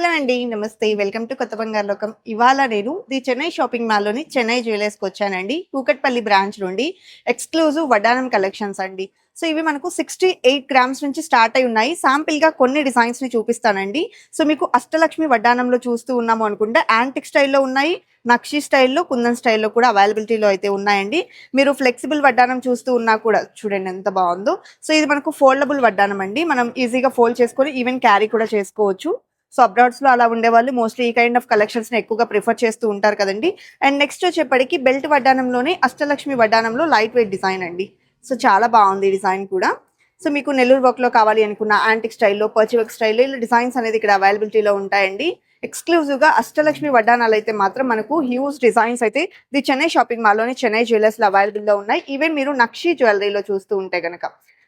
Hello అండి. నమస్తే. Welcome to కొత్త బంగారు లోకం. ఇవాళ నేను ది చెన్నై షాపింగ్ మాల్లోని చెన్నై జ్యువెలర్స్కి వచ్చానండి. కూకట్పల్లి బ్రాంచ్ నుండి ఎక్స్క్లూజివ్ వడ్డానం కలెక్షన్స్ అండి. సో ఇవి మనకు సిక్స్టీ ఎయిట్ గ్రామ్స్ నుంచి స్టార్ట్ అయి ఉన్నాయి. శాంపిల్గా కొన్ని డిజైన్స్ని చూపిస్తానండి. సో మీకు అష్టలక్ష్మి వడ్డానంలో చూస్తూ ఉన్నాము అనుకుంటే యాంటిక్ స్టైల్లో ఉన్నాయి. నక్షి స్టైల్లో కుందన్ స్టైల్లో కూడా అవైలబిలిటీలో అయితే ఉన్నాయండి. మీరు ఫ్లెక్సిబుల్ వడ్డానం చూస్తూ ఉన్నా కూడా చూడండి ఎంత బాగుందో. సో ఇది మనకు ఫోల్డబుల్ వడ్డానం అండి. మనం ఈజీగా ఫోల్డ్ చేసుకొని ఈవెన్ క్యారీ కూడా చేసుకోవచ్చు. సో అబ్రాడ్స్లో అలా ఉండేవాళ్ళు. మోస్ట్లీ ఈ కైండ్ ఆఫ్ కలెక్షన్స్ని ఎక్కువగా ప్రిఫర్ చేస్తూ ఉంటారు కదండి. అండ్ నెక్స్ట్ వచ్చేప్పటికి బెల్ట్ వడ్డానంలోనే అష్టలక్ష్మి వడ్డానంలో లైట్ వెయిట్ డిజైన్ అండి. సో చాలా బాగుంది డిజైన్ కూడా. సో మీకు నెల్లూరు వర్క్లో కావాలి అనుకున్న యాంటిక్ స్టైల్లో పర్చి వర్క్ స్టైల్లో ఇలా డిజైన్స్ అనేది ఇక్కడ అవైలబిలిటీలో ఉంటాయండి. ఎక్స్క్లూజివ్గా అష్టలక్ష్మి వడ్డానాలు అయితే మాత్రం మనకు హ్యూజ్ డిజైన్స్ అయితే ది చెన్నై షాపింగ్ మాల్లోని చెన్నై జ్యువెలర్స్లో లో అవైలబుల్లో ఉన్నాయి. ఈవెన్ మీరు నక్షి జ్యువెలరీలో చూస్తూ ఉంటే గనక.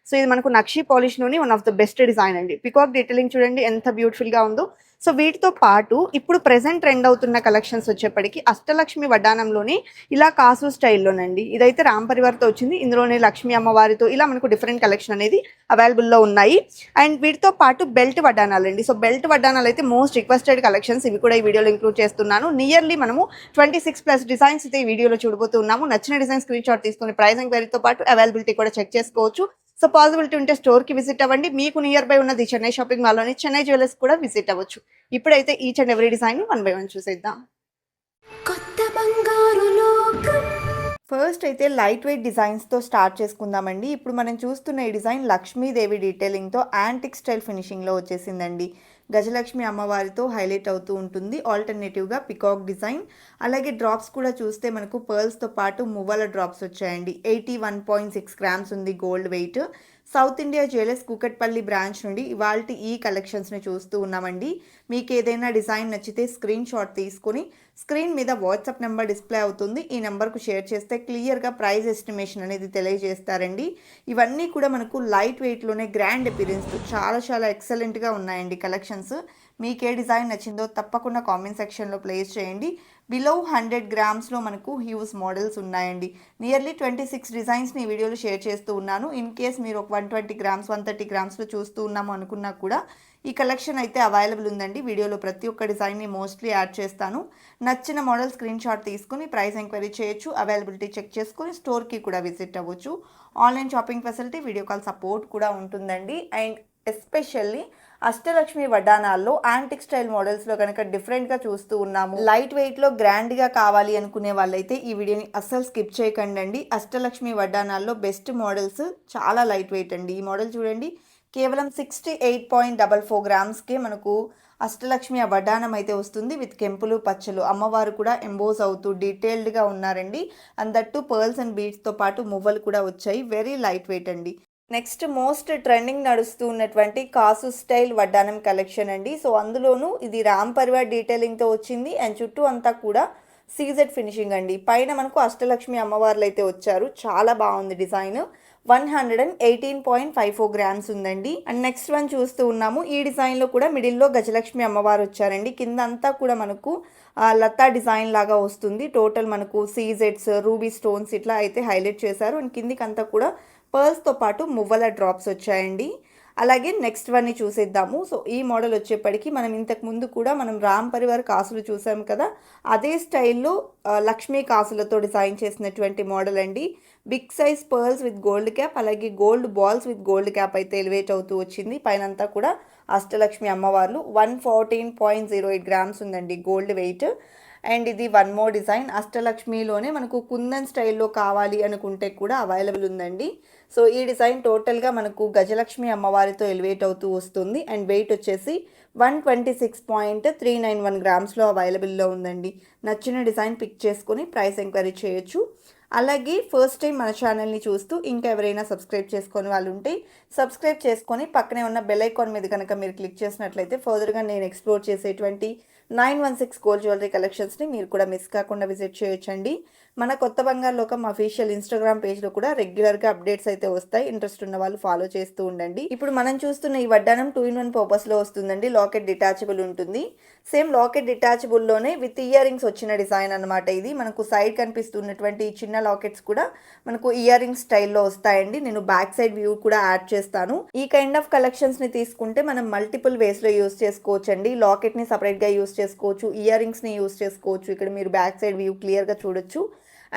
సో ఇది మనకు నక్షి పాలిష్లోని one of the best design అండి. పికాక్ డీటెయిలింగ్ చూడండి ఎంత బ్యూటిఫుల్గా ఉందో. సో వీటితో పాటు ఇప్పుడు ప్రెసెంట్ ట్రెండ్ అవుతున్న కలెక్షన్స్ వచ్చేప్పటికి అష్టలక్ష్మి వడ్డానంలోని ఇలా కాసు స్టైల్లోనండి ఇదైతే రామ్ పరివార్తో వచ్చింది. ఇందులోనే లక్ష్మీ అమ్మవారితో ఇలా మనకు డిఫరెంట్ కలెక్షన్ అనేది అవైలబుల్లో ఉన్నాయి. అండ్ వీటితో పాటు బెల్ట్ వడ్డానాలు అండి సో బెల్ట్ వడ్డానాలు అయితే మోస్ట్ రిక్వెస్టెడ్ కలెక్షన్స్ ఇవి కూడా ఈ వీడియోలో ఇంక్లూడ్ చేస్తున్నాను. నియర్లీ మనము ట్వంటీ సిక్స్ ప్లస్ డిజైన్స్ అయితే ఈ వీడియోలో చూడబోతున్నాము. నచ్చిన డిజైన్ స్క్రీన్ షాట్ తీసుకుని ప్రైస్ ఎంక్వైరీతో పాటు అవైలబిలిటీ కూడా చెక్ చేసుకోవచ్చు. సో పాసిబిలిటీ ఉంటే స్టోర్కి విజిట్ అవ్వండి. మీకు నియర్ బై ఉన్నది చెన్నై షాపింగ్ మాల్లోని చెన్నై జ్యువెలర్స్ కూడా విజిట్ అవ్వచ్చు. ఇప్పుడైతే each and every design one by one చూసేద్దాం. కొత్త బంగారు లోకం. ఫస్ట్ అయితే లైట్ వెయిట్ డిజైన్స్తో స్టార్ట్ చేసుకుందామండి. ఇప్పుడు మనం చూస్తున్న ఈ డిజైన్ లక్ష్మీదేవి డీటెయిలింగ్తో యాంటిక్ స్టైల్ ఫినిషింగ్లో వచ్చేసిందండి. గజలక్ష్మి అమ్మవారితో హైలైట్ అవుతూ ఉంటుంది. ఆల్టర్నేటివ్గా పికాక్ డిజైన్ అలాగే డ్రాప్స్ కూడా చూస్తే మనకు పర్ల్స్తో పాటు మువ్వల డ్రాప్స్ వచ్చాయండి. Eighty one point six grams ఉంది gold weight South India jewellers Kukatpally branch నుండి ఇవాళ ఈ కలెక్షన్స్ని చూస్తూ ఉన్నామండి. మీకు ఏదైనా డిజైన్ నచ్చితే స్క్రీన్ షాట్ తీసుకొని స్క్రీన్ మీద వాట్సాప్ నెంబర్ డిస్ప్లే అవుతుంది. ఈ నెంబర్కు షేర్ చేస్తే క్లియర్గా ప్రైస్ ఎస్టిమేషన్ అనేది తెలియజేస్తారండి. ఇవన్నీ కూడా మనకు లైట్ వెయిట్లోనే గ్రాండ్ అపీరెన్స్తో చాలా చాలా ఎక్సలెంట్గా ఉన్నాయండి కలెక్షన్స్. మీకు ఏ డిజైన్ నచ్చిందో తప్పకుండా కామెంట్ సెక్షన్లో ప్లేస్ చేయండి. బిలో హండ్రెడ్ గ్రామ్స్లో మనకు హ్యూస్ మోడల్స్ ఉన్నాయండి. నియర్లీ ట్వంటీ సిక్స్ డిజైన్స్ని ఈ వీడియోలో షేర్ చేస్తూ ఉన్నాను. ఇన్ కేస్ మీరు ఒక one twenty grams one thirty గ్రామ్స్లో చూస్తూ ఉన్నాము అనుకున్నా కూడా ఈ కలెక్షన్ అయితే అవైలబుల్ ఉందండి. వీడియోలో ప్రతి ఒక్క డిజైన్ని మోస్ట్లీ యాడ్ చేస్తాను. నచ్చిన మోడల్ స్క్రీన్ షాట్ తీసుకుని ప్రైస్ ఎంక్వైరీ చేయొచ్చు. అవైలబిలిటీ చెక్ చేసుకుని స్టోర్కి కూడా విజిట్ అవ్వచ్చు. Online shopping facility video call support కూడా ఉంటుందండి. అండ్ ఎస్పెషల్లీ అష్టలక్ష్మి వడ్డానాల్లో యాంటిక్ స్టైల్ మోడల్స్లో కనుక డిఫరెంట్గా చూస్తూ ఉన్నాము. లైట్ వెయిట్లో గ్రాండ్గా కావాలి అనుకునే వాళ్ళైతే ఈ వీడియోని అస్సలు స్కిప్ చేయకండి అష్టలక్ష్మి వడ్డానాల్లో బెస్ట్ మోడల్స్ చాలా లైట్ వెయిట్ అండి. ఈ మోడల్ చూడండి. కేవలం sixty eight point double four గ్రామ్స్కే మనకు అష్టలక్ష్మి ఆ వడ్డానం అయితే వస్తుంది. విత్ కెంపులు పచ్చలు అమ్మవారు కూడా ఎంబోజ్ అవుతూ డీటెయిల్డ్గా ఉన్నారండి. అండ్ దట్టు పర్ల్స్ అండ్ బీడ్స్తో పాటు మువ్వలు కూడా వచ్చాయి. వెరీ లైట్ వెయిట్ అండి. నెక్స్ట్ మోస్ట్ ట్రెండింగ్ నడుస్తూ ఉన్నటువంటి కాసు స్టైల్ వడ్డానం కలెక్షన్ అండి. సో అందులోనూ ఇది రామ్ పరివార్ డీటెయిలింగ్తో వచ్చింది. అండ్ చుట్టూ అంతా కూడా సీజెడ్ ఫినిషింగ్ అండి. పైన మనకు అష్టలక్ష్మి అమ్మవార్లు అయితే వచ్చారు. చాలా బాగుంది design. One hundred and eighteen point five four grams ఉందండి. అండ్ నెక్స్ట్ వన్ చూస్తూ ఉన్నాము. ఈ డిజైన్లో కూడా మిడిల్లో గజలక్ష్మి అమ్మవారు వచ్చారండి. కింద అంతా కూడా మనకు లతా డిజైన్ లాగా వస్తుంది. టోటల్ మనకు సీజెడ్స్ రూబీ స్టోన్స్ ఇట్లా అయితే హైలైట్ చేశారు. అండ్ కిందికి అంతా కూడా పర్ల్స్తో పాటు మువ్వల డ్రాప్స్ వచ్చాయండి. అలాగే నెక్స్ట్ వన్ని చూసేద్దాము. సో ఈ మోడల్ వచ్చేప్పటికి మనం ఇంతకు ముందు కూడా మనం రామ్ పరివార్ కాసులు చూసాం కదా? అదే స్టైల్లో లక్ష్మీ కాసులతో డిజైన్ చేసినటువంటి మోడల్ అండి. Big size pearls with gold cap అలాగే gold balls with gold cap అయితే ఎలివేట్ అవుతూ వచ్చింది. పైనంతా కూడా అష్టలక్ష్మి అమ్మవార్లు. One fourteen point zero eight grams ఉందండి గోల్డ్ వెయిట్. అండ్ ఇది వన్ మోర్ డిజైన్. అష్టలక్ష్మిలోనే మనకు కుందన్ స్టైల్లో కావాలి అనుకుంటే కూడా అవైలబుల్ ఉందండి. సో ఈ డిజైన్ టోటల్గా మనకు గజలక్ష్మి అమ్మవారితో ఎలివేట్ అవుతూ వస్తుంది. అండ్ వెయిట్ వచ్చేసి one twenty six point three nine one గ్రామ్స్లో అవైలబుల్లో ఉందండి. నచ్చిన డిజైన్ పిక్ చేసుకొని ప్రైస్ ఎంక్వైరీ చేయొచ్చు. అలాగే ఫస్ట్ టైం మన ఛానల్ని చూస్తూ ఇంకా ఎవరైనా సబ్స్క్రైబ్ చేసుకొని వాళ్ళు ఉంటే సబ్స్క్రైబ్ చేసుకొని పక్కనే ఉన్న బెల్ ఐకాన్ మీద కనుక మీరు క్లిక్ చేసినట్లయితే ఫర్దర్గా నేను ఎక్స్ప్లోర్ చేసేటువంటి nine one six gold jewellery కలెక్షన్స్ని మీరు కూడా మిస్ కాకుండా విజిట్ చేయొచ్చండి. మన కొత్త బంగారు లోకం అఫీషియల్ ఇన్స్టాగ్రామ్ పేజ్లో కూడా రెగ్యులర్గా అప్డేట్స్ అయితే వస్తాయి. ఇంట్రెస్ట్ ఉన్న వాళ్ళు ఫాలో చేస్తూ ఉండండి. ఇప్పుడు మనం చూస్తున్న ఈ వడ్డానం టూ ఇన్ వన్ పర్పస్లో వస్తుందండి. లాకెట్ డిటాచబుల్ ఉంటుంది. సేమ్ లాకెట్ డిటాచబుల్లోనే విత్ ఇయర్ రింగ్స్ వచ్చిన డిజైన్ అనమాట ఇది. మనకు సైడ్ కనిపిస్తున్నటువంటి చిన్న లాకెట్స్ కూడా మనకు ఇయర్ రింగ్ స్టైల్లో వస్తాయండి. నేను బ్యాక్ సైడ్ వ్యూ కూడా యాడ్ చేస్తాను. ఈ కైండ్ ఆఫ్ కలెక్షన్స్ని తీసుకుంటే మనం మల్టిపుల్ వేస్లో యూస్ చేసుకోవచ్చు అండి లాకెట్ని సపరేట్గా యూస్ చేసుకోవచ్చు. ఇయర్ రింగ్స్ని యూస్ చేసుకోవచ్చు. ఇక్కడ మీరు బ్యాక్ సైడ్ వ్యూ క్లియర్గా చూడొచ్చు.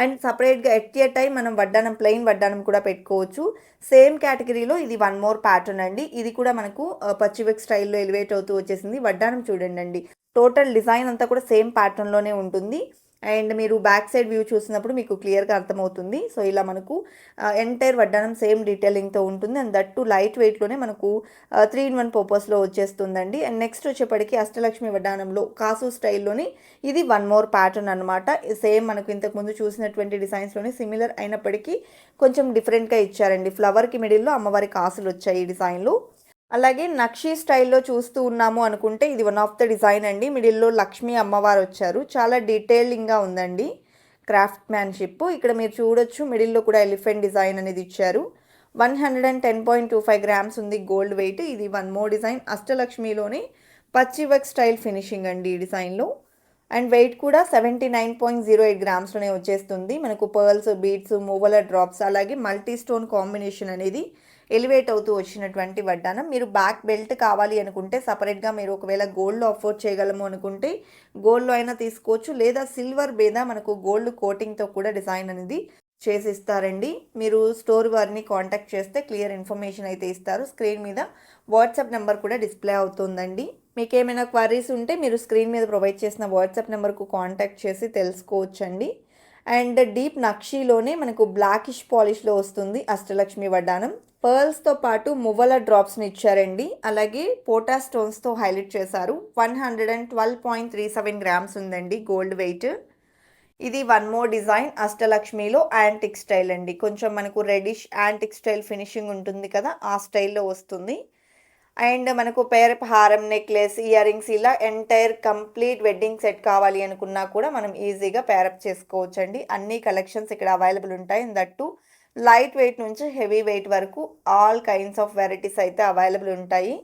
అండ్ సపరేట్గా ఎట్ ఏ టైం మనం వడ్డానం ప్లెయిన్ వడ్డానం కూడా పెట్టుకోవచ్చు. సేమ్ కేటగిరీలో ఇది వన్ మోర్ ప్యాటర్న్ అండి. ఇది కూడా మనకు పచ్చివెక్ స్టైల్లో ఎలివేట్ అవుతూ వచ్చేసింది. వడ్డానం చూడండి అండి టోటల్ డిజైన్ అంతా కూడా సేమ్ ప్యాటర్న్లోనే ఉంటుంది. అండ్ మీరు బ్యాక్ సైడ్ వ్యూ చూసినప్పుడు మీకు క్లియర్గా అర్థమవుతుంది. సో ఇలా మనకు ఎంటైర్ వడ్డానం సేమ్ డీటెయిలింగ్తో ఉంటుంది. అండ్ దట్ టు లైట్ వెయిట్లోనే మనకు త్రీ ఇన్ వన్ పర్పస్లో వచ్చేస్తుందండి. అండ్ నెక్స్ట్ వచ్చేప్పటికి అష్టలక్ష్మి వడ్డానంలో కాసు స్టైల్లోని ఇది వన్ మోర్ ప్యాటర్న్ అనమాట సేమ్ మనకు ఇంతకుముందు చూసినటువంటి డిజైన్స్లోనే సిమిలర్ అయినప్పటికీ కొంచెం డిఫరెంట్గా ఇచ్చారండి. ఫ్లవర్కి మిడిల్లో అమ్మవారి కాసులు వచ్చాయి ఈ డిజైన్లో. అలాగే నక్షి స్టైల్లో చూస్తూ ఉన్నాము అనుకుంటే ఇది వన్ ఆఫ్ ద డిజైన్ అండి. మిడిల్లో లక్ష్మి అమ్మవారు వచ్చారు. చాలా డీటెయిలింగ్గా ఉందండి. క్రాఫ్ట్ మ్యాన్షిప్ ఇక్కడ మీరు చూడొచ్చు మిడిల్లో కూడా ఎలిఫెంట్ డిజైన్ అనేది ఇచ్చారు. One hundred and ten point two five grams ఉంది గోల్డ్ వెయిట్ ఇది వన్ మోర్ డిజైన్ అష్టలక్ష్మిలోని పచ్చి వర్క్ స్టైల్ ఫినిషింగ్ అండి ఈ డిజైన్లో అండ్ వెయిట్ కూడా seventy nine point zero eight గ్రామ్స్లోనే వచ్చేస్తుంది. మనకు పర్ల్స్ బీడ్స్ మూవల డ్రాప్స్ అలాగే మల్టీ స్టోన్ కాంబినేషన్ అనేది ఎలివేట్ అవుతూ వచ్చినటువంటి వడ్డానం మీరు బ్యాక్ బెల్ట్ కావాలి అనుకుంటే సపరేట్గా మీరు ఒకవేళ గోల్డ్లో అఫోర్డ్ చేయగలము అనుకుంటే గోల్డ్లో అయినా తీసుకోవచ్చు. లేదా సిల్వర్ మీద మనకు గోల్డ్ కోటింగ్తో కూడా డిజైన్ అనేది చేసి ఇస్తారండి మీరు స్టోర్ వారిని కాంటాక్ట్ చేస్తే క్లియర్ ఇన్ఫర్మేషన్ అయితే ఇస్తారు. స్క్రీన్ మీద వాట్సాప్ నెంబర్ కూడా డిస్ప్లే అవుతుందండి. మీకు ఏమైనా క్వరీస్ ఉంటే మీరు స్క్రీన్ మీద ప్రొవైడ్ చేసిన వాట్సాప్ నెంబర్కు కాంటాక్ట్ చేసి తెలుసుకోవచ్చండి. అండ్ డీప్ నక్షీలోనే మనకు బ్లాకిష్ పాలిష్లో వస్తుంది అష్టలక్ష్మి వడ్డానం. పర్ల్స్తో పాటు మువ్వల డ్రాప్స్ని ఇచ్చారండి. అలాగే పోటా స్టోన్స్తో హైలైట్ చేశారు. One hundred and twelve point three seven grams ఉందండి గోల్డ్ వెయిట్. ఇది వన్ మోర్ డిజైన్ అష్టలక్ష్మిలో యాంటిక్ స్టైల్ అండి. కొంచెం మనకు రెడిష్ యాంటిక్ స్టైల్ ఫినిషింగ్ ఉంటుంది కదా ఆ స్టైల్లో వస్తుంది. అండ్ మనకు పేరప్ హారం నెక్లెస్ ఇయర్ రింగ్స్ ఇలా ఎంటైర్ కంప్లీట్ వెడ్డింగ్ సెట్ కావాలి అనుకున్నా కూడా మనం ఈజీగా పేరప్ చేసుకోవచ్చు అండి అన్ని కలెక్షన్స్ ఇక్కడ అవైలబుల్ ఉంటాయి. దట్టు లైట్ వెయిట్ నుంచి హెవీ వెయిట్ వరకు ఆల్ కైండ్స్ ఆఫ్ వెరైటీస్ అయితే అవైలబుల్ ఉంటాయి.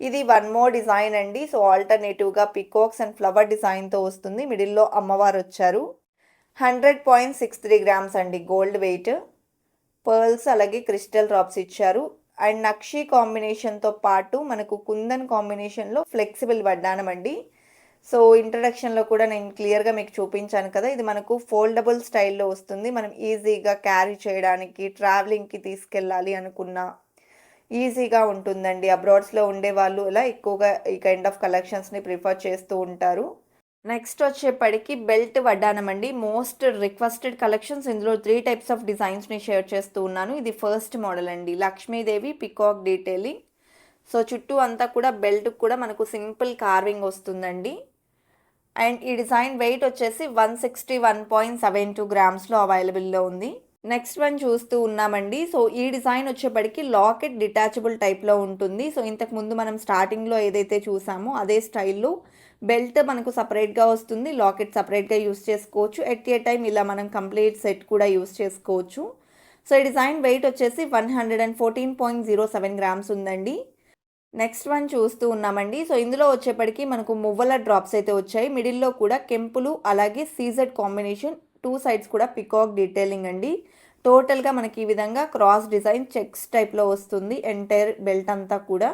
ఇది వన్ మోర్ డిజైన్ అండి. సో ఆల్టర్నేటివ్గా పికాక్స్ అండ్ ఫ్లవర్ డిజైన్తో వస్తుంది. మిడిల్లో అమ్మవారు వచ్చారు. Hundred point six three grams అండి గోల్డ్ వెయిట్ పర్ల్స్ అలాగే క్రిస్టల్ డ్రాప్స్ ఇచ్చారు. అండ్ నక్షి కాంబినేషన్తో పాటు మనకు కుందన్ కాంబినేషన్లో ఫ్లెక్సిబుల్ వడ్డానం అండి. సో ఇంట్రడక్షన్లో కూడా నేను క్లియర్గా మీకు చూపించాను కదా ఇది మనకు ఫోల్డబుల్ స్టైల్లో వస్తుంది. మనం ఈజీగా క్యారీ చేయడానికి ట్రావెలింగ్కి తీసుకెళ్ళాలి అనుకున్నా ఈజీగా ఉంటుందండి. అబ్రాడ్స్లో ఉండే వాళ్ళు ఇలా ఎక్కువగా ఈ కైండ్ ఆఫ్ కలెక్షన్స్ని ప్రిఫర్ చేస్తూ ఉంటారు. నెక్స్ట్ వచ్చేప్పటికి బెల్ట్ వడ్డానం అండి. మోస్ట్ రిక్వెస్టెడ్ కలెక్షన్స్ ఇందులో త్రీ టైప్స్ ఆఫ్ డిజైన్స్ని షేర్ చేస్తూ ఉన్నాను. ఇది ఫస్ట్ మోడల్ అండి. లక్ష్మీదేవి పికాక్ డీటెయిలింగ్ సో చుట్టూ అంతా కూడా బెల్ట్ కూడా మనకు సింపుల్ కార్వింగ్ వస్తుందండి. అండ్ ఈ డిజైన్ వెయిట్ వచ్చేసి one sixty one point seven two గ్రామ్స్లో అవైలబుల్లో ఉంది. నెక్స్ట్ వన్ చూస్తూ ఉన్నామండి. సో ఈ డిజైన్ వచ్చేప్పటికి లాకెట్ డిటాచబుల్ టైప్లో ఉంటుంది. సో ఇంతకుముందు మనం స్టార్టింగ్లో ఏదైతే చూసామో అదే స్టైల్లో బెల్ట్ మనకు సపరేట్గా వస్తుంది. లాకెట్ సపరేట్గా యూస్ చేసుకోవచ్చు. ఎట్ ఏ టైం ఇలా మనం కంప్లీట్ సెట్ కూడా యూస్ చేసుకోవచ్చు. సో ఈ డిజైన్ వెయిట్ వచ్చేసి one hundred and fourteen point zero seven grams ఉందండి. నెక్స్ట్ వన్ చూస్తూ ఉన్నామండి. సో ఇందులో వచ్చేప్పటికి మనకు మువ్వల డ్రాప్స్ అయితే వచ్చాయి. మిడిల్లో కూడా కెంపులు అలాగే సీజెడ్ కాంబినేషన్ టూ సైడ్స్ కూడా పికాక్ డీటెయిలింగ్ అండి. టోటల్గా మనకి ఈ విధంగా క్రాస్ డిజైన్ చెక్స్ టైప్లో వస్తుంది. ఎంటైర్ బెల్ట్ అంతా కూడా.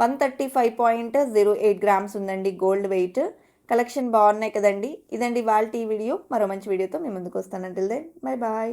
One thirty five point zero eight grams ఉందండి గోల్డ్ వెయిట్. కలెక్షన్ బాగున్నాయి కదండి. ఇదండి వాళ్ళ ఈ వీడియో. మరో మంచి వీడియోతో మీ ముందుకు వస్తాను. Until then bye bye